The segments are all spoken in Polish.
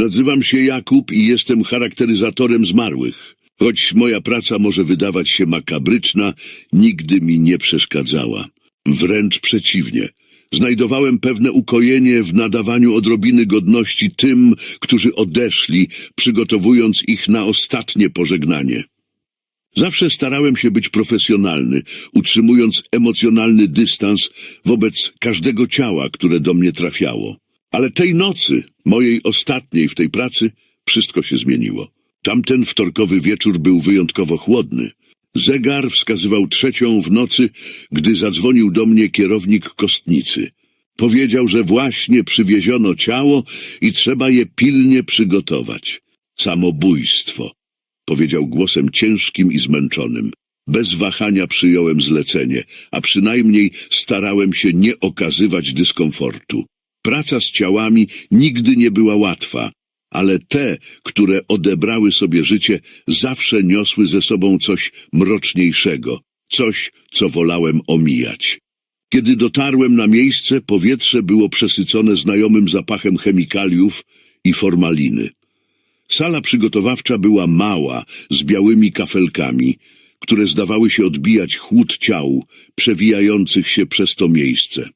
Nazywam się Jakub i jestem charakteryzatorem zmarłych. Choć moja praca może wydawać się makabryczna, nigdy mi nie przeszkadzała. Wręcz przeciwnie. Znajdowałem pewne ukojenie w nadawaniu odrobiny godności tym, którzy odeszli, przygotowując ich na ostatnie pożegnanie. Zawsze starałem się być profesjonalny, utrzymując emocjonalny dystans wobec każdego ciała, które do mnie trafiało. Ale tej nocy, mojej ostatniej w tej pracy, wszystko się zmieniło. Tamten wtorkowy wieczór był wyjątkowo chłodny. Zegar wskazywał trzecią w nocy, gdy zadzwonił do mnie kierownik kostnicy. Powiedział, że właśnie przywieziono ciało i trzeba je pilnie przygotować. Samobójstwo, powiedział głosem ciężkim i zmęczonym. Bez wahania przyjąłem zlecenie, a przynajmniej starałem się nie okazywać dyskomfortu. Praca z ciałami nigdy nie była łatwa, ale te, które odebrały sobie życie, zawsze niosły ze sobą coś mroczniejszego, coś, co wolałem omijać. Kiedy dotarłem na miejsce, powietrze było przesycone znajomym zapachem chemikaliów i formaliny. Sala przygotowawcza była mała, z białymi kafelkami, które zdawały się odbijać chłód ciał, przewijających się przez to miejsce.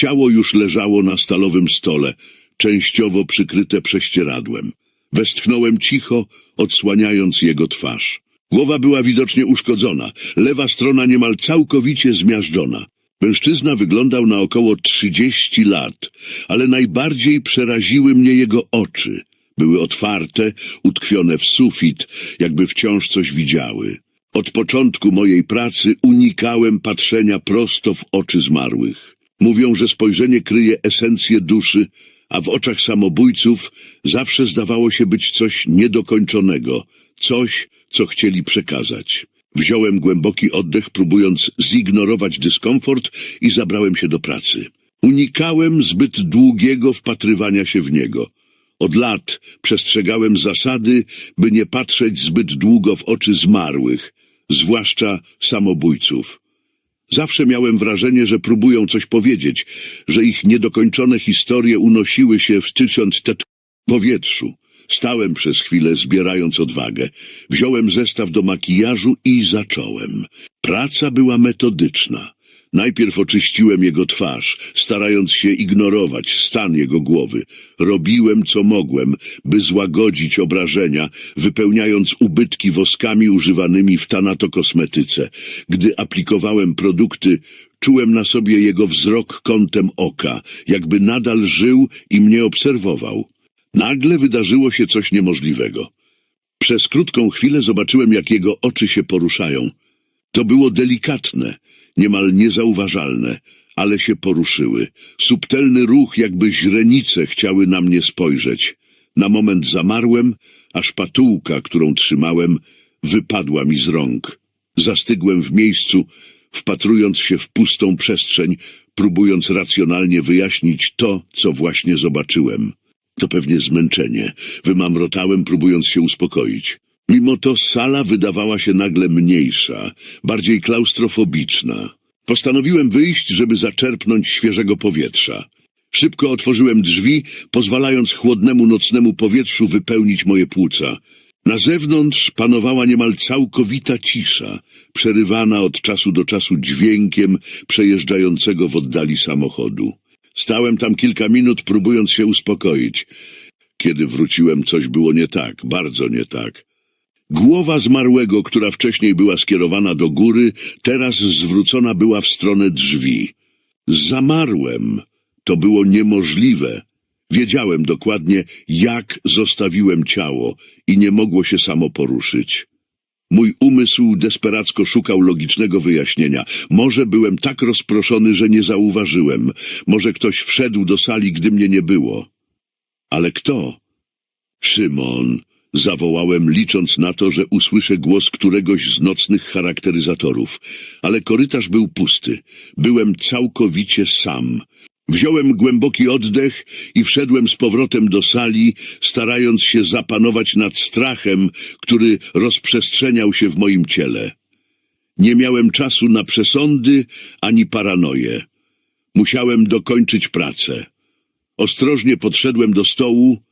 Ciało już leżało na stalowym stole, częściowo przykryte prześcieradłem. Westchnąłem cicho, odsłaniając jego twarz. Głowa była widocznie uszkodzona, lewa strona niemal całkowicie zmiażdżona. Mężczyzna wyglądał na około trzydzieści lat, ale najbardziej przeraziły mnie jego oczy. Były otwarte, utkwione w sufit, jakby wciąż coś widziały. Od początku mojej pracy unikałem patrzenia prosto w oczy zmarłych. Mówią, że spojrzenie kryje esencję duszy, a w oczach samobójców zawsze zdawało się być coś niedokończonego, coś, co chcieli przekazać. Wziąłem głęboki oddech, próbując zignorować dyskomfort i zabrałem się do pracy. Unikałem zbyt długiego wpatrywania się w niego. Od lat przestrzegałem zasady, by nie patrzeć zbyt długo w oczy zmarłych, zwłaszcza samobójców. Zawsze miałem wrażenie, że próbują coś powiedzieć, że ich niedokończone historie unosiły się w tysiąc tet powietrzu. Stałem przez chwilę, zbierając odwagę. Wziąłem zestaw do makijażu i zacząłem. Praca była metodyczna. Najpierw oczyściłem jego twarz, starając się ignorować stan jego głowy. Robiłem, co mogłem, by złagodzić obrażenia, wypełniając ubytki woskami używanymi w tanatokosmetyce. Gdy aplikowałem produkty, czułem na sobie jego wzrok kątem oka, jakby nadal żył i mnie obserwował. Nagle wydarzyło się coś niemożliwego. Przez krótką chwilę zobaczyłem, jak jego oczy się poruszają. To było delikatne, niemal niezauważalne, ale się poruszyły. Subtelny ruch, jakby źrenice chciały na mnie spojrzeć. Na moment zamarłem, a szpatułka, którą trzymałem, wypadła mi z rąk. Zastygłem w miejscu, wpatrując się w pustą przestrzeń, próbując racjonalnie wyjaśnić to, co właśnie zobaczyłem. To pewnie zmęczenie. Wymamrotałem, próbując się uspokoić. Mimo to sala wydawała się nagle mniejsza, bardziej klaustrofobiczna. Postanowiłem wyjść, żeby zaczerpnąć świeżego powietrza. Szybko otworzyłem drzwi, pozwalając chłodnemu nocnemu powietrzu wypełnić moje płuca. Na zewnątrz panowała niemal całkowita cisza, przerywana od czasu do czasu dźwiękiem przejeżdżającego w oddali samochodu. Stałem tam kilka minut, próbując się uspokoić. Kiedy wróciłem, coś było nie tak, bardzo nie tak. Głowa zmarłego, która wcześniej była skierowana do góry, teraz zwrócona była w stronę drzwi. Zamarłem. To było niemożliwe. Wiedziałem dokładnie, jak zostawiłem ciało i nie mogło się samo poruszyć. Mój umysł desperacko szukał logicznego wyjaśnienia. Może byłem tak rozproszony, że nie zauważyłem. Może ktoś wszedł do sali, gdy mnie nie było. Ale kto? Szymon, zawołałem, licząc na to, że usłyszę głos któregoś z nocnych charakteryzatorów. Ale korytarz był pusty. Byłem całkowicie sam. Wziąłem głęboki oddech i wszedłem z powrotem do sali, starając się zapanować nad strachem, który rozprzestrzeniał się w moim ciele. Nie miałem czasu na przesądy ani paranoję. Musiałem dokończyć pracę. Ostrożnie podszedłem do stołu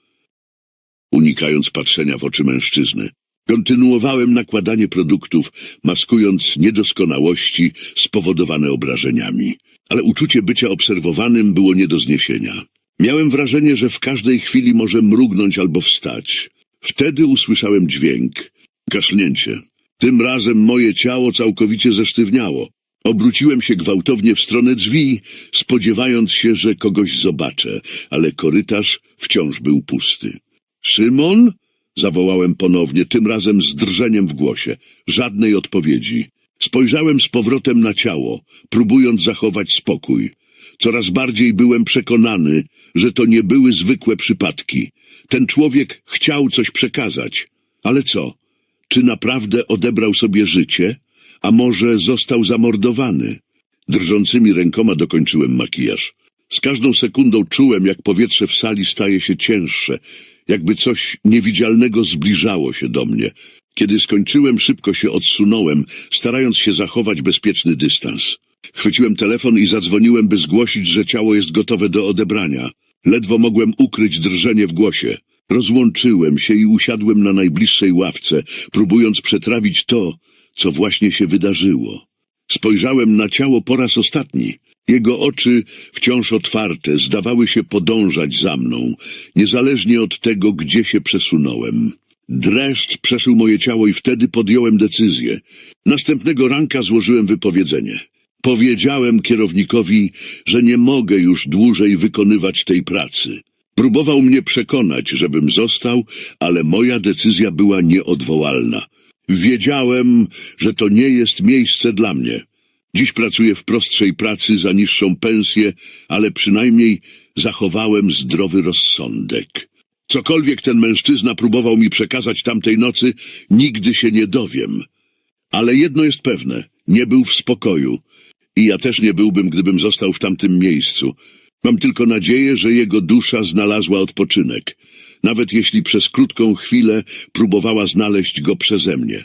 unikając patrzenia w oczy mężczyzny. Kontynuowałem nakładanie produktów, maskując niedoskonałości spowodowane obrażeniami. Ale uczucie bycia obserwowanym było nie do zniesienia. Miałem wrażenie, że w każdej chwili może mrugnąć albo wstać. Wtedy usłyszałem dźwięk. Kaszlnięcie. Tym razem moje ciało całkowicie zesztywniało. Obróciłem się gwałtownie w stronę drzwi, spodziewając się, że kogoś zobaczę, ale korytarz wciąż był pusty. Szymon? Zawołałem ponownie, tym razem z drżeniem w głosie. Żadnej odpowiedzi. Spojrzałem z powrotem na ciało, próbując zachować spokój. Coraz bardziej byłem przekonany, że to nie były zwykłe przypadki. Ten człowiek chciał coś przekazać. Ale co? Czy naprawdę odebrał sobie życie? A może został zamordowany? Drżącymi rękoma dokończyłem makijaż. Z każdą sekundą czułem, jak powietrze w sali staje się cięższe, jakby coś niewidzialnego zbliżało się do mnie. Kiedy skończyłem, szybko się odsunąłem, starając się zachować bezpieczny dystans. Chwyciłem telefon i zadzwoniłem, by zgłosić, że ciało jest gotowe do odebrania. Ledwo mogłem ukryć drżenie w głosie. Rozłączyłem się i usiadłem na najbliższej ławce, próbując przetrawić to, co właśnie się wydarzyło. Spojrzałem na ciało po raz ostatni. Jego oczy, wciąż otwarte, zdawały się podążać za mną, niezależnie od tego, gdzie się przesunąłem. Dreszcz przeszył moje ciało i wtedy podjąłem decyzję. Następnego ranka złożyłem wypowiedzenie. Powiedziałem kierownikowi, że nie mogę już dłużej wykonywać tej pracy. Próbował mnie przekonać, żebym został, ale moja decyzja była nieodwołalna. Wiedziałem, że to nie jest miejsce dla mnie. Dziś pracuję w prostszej pracy za niższą pensję, ale przynajmniej zachowałem zdrowy rozsądek. Cokolwiek ten mężczyzna próbował mi przekazać tamtej nocy, nigdy się nie dowiem. Ale jedno jest pewne, nie był w spokoju. I ja też nie byłbym, gdybym został w tamtym miejscu. Mam tylko nadzieję, że jego dusza znalazła odpoczynek, nawet jeśli przez krótką chwilę próbowała znaleźć go przeze mnie.